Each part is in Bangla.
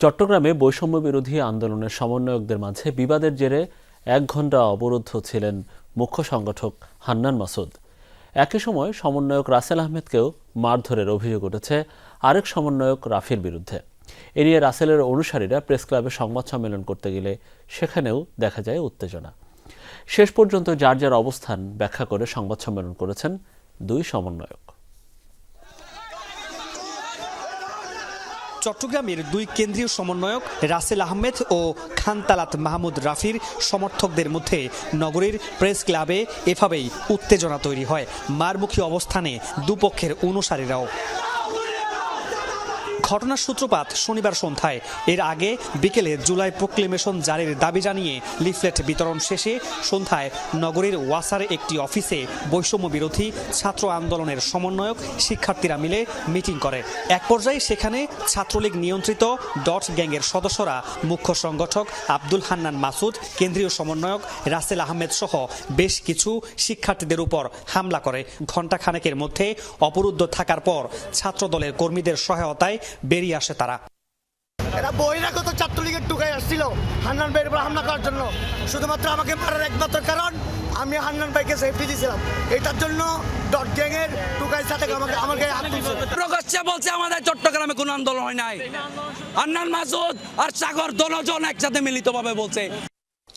চট্টগ্রামে বৈষম্য বিরোধী আন্দোলনের সমন্বয়কদের মাঝে বিবাদের জেরে এক ঘণ্টা অবরুদ্ধ ছিলেন মুখ্য সংগঠক হান্নান মাসুদ। একই সময় সমন্বয়ক রাসেল আহমেদকেও মারধরের অভিযোগ উঠেছে আরেক সমন্বয়ক রাফির বিরুদ্ধে। এ নিয়ে রাসেলের অনুসারীরা প্রেস ক্লাবে সংবাদ সম্মেলন করতে গেলে সেখানেও দেখা যায় উত্তেজনা। শেষ পর্যন্ত যার যার অবস্থান ব্যাখ্যা করে সংবাদ সম্মেলন করেছেন দুই সমন্বয়ক। চট্টগ্রামের দুই কেন্দ্রীয় সমন্বয়ক রাসেল আহমেদ ও খানতালাত মাহমুদ রাফির সমর্থকদের মধ্যে নগরীর প্রেস ক্লাবে এভাবেই উত্তেজনা তৈরি হয়। মারমুখী অবস্থানে দুপক্ষের অনুসারীরাও। ঘটনার সূত্রপাত শনিবার সন্ধ্যায়। এর আগে বিকেলে জুলাই প্রোক্লেমেশন জারির দাবি জানিয়ে লিফলেট বিতরণ শেষে সন্ধ্যায় নগরীর ওয়াসার একটি অফিসে বৈষম্য বিরোধী ছাত্র আন্দোলনের সমন্বয়ক শিক্ষার্থীরা মিলে মিটিং করে। এক পর্যায়ে সেখানে ছাত্রলীগ নিয়ন্ত্রিত ডট গ্যাংয়ের সদস্যরা মুখ্য সংগঠক আব্দুল হান্নান মাসুদ, কেন্দ্রীয় সমন্বয়ক রাসেল আহমেদ সহ বেশ কিছু শিক্ষার্থীদের উপর হামলা করে। ঘণ্টাখানেকের মধ্যে অবরুদ্ধ থাকার পর ছাত্রদলের কর্মীদের সহায়তায় বেরিয়ে আসে তারা। এরা বহিরাগত ছাত্রলীগের টুকাই আসছিল। হান্নান ভাইয়ের উপর হামলা করার জন্য। শুধুমাত্র আমাকে মারার একমাত্র কারণ আমি হান্নান ভাইকে সেফটি দিয়েছিলাম এটার জন্য ডট গ্যাং এর টুকাই সাথে আমাকে আমাকে হাত প্রকাশ্যে বলছে আমাদের চট্টগ্রামে কোনো আন্দোলন হয় নাই। আন্নান মাসুদ আর সাগর দনজন একসাথে মিলিতভাবে বলছে।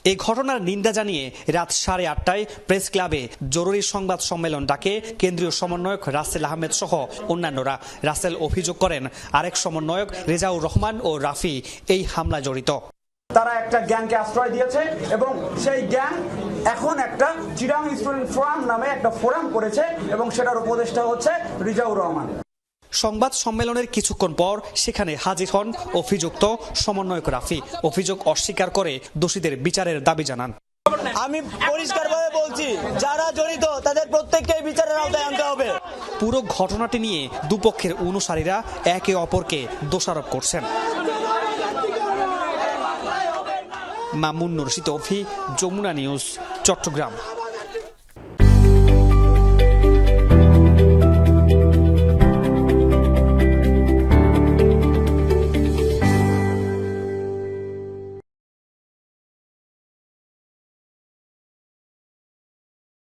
এই ঘটনার নিন্দা জানিয়ে রাত সাড়ে আটটায় প্রেস ক্লাবে জরুরি সংবাদ সম্মেলন ডাকে কেন্দ্রীয় সমন্বয়ক রাসেল আহমেদ সহ অন্যান্যরা। রাসেল অভিযোগ করেন, আরেক সমন্বয়ক রেজাউর রহমান ও রাফি এই হামলা জড়িত। তারা একটা গ্যাংকে আশ্রয় দিয়েছে এবং সেই গ্যাং এখন একটা চিরাং স্টুডেন্ট ফোরাম নামে একটা ফোরাম করেছে এবং সেটার উপদেষ্টা হচ্ছে রিজাউর রহমান। সংবাদ সম্মেলনের কিছুক্ষণ পর সেখানে হাজির হন অভিযুক্ত সমন্বয়ক রাফি। অভিযোগ অস্বীকার করে দোষীদের বিচারের দাবি জানান। আমি পরিষ্কারভাবে বলছি যারা জড়িত তাদের প্রত্যেককে বিচারের আওতায় আনতে হবে। পুরো ঘটনাটি নিয়ে দুপক্ষের অনুসারীরা একে অপরকে দোষারোপ করছেন। মামুন রশিদ অফি যমুনা নিউজ চট্টগ্রাম।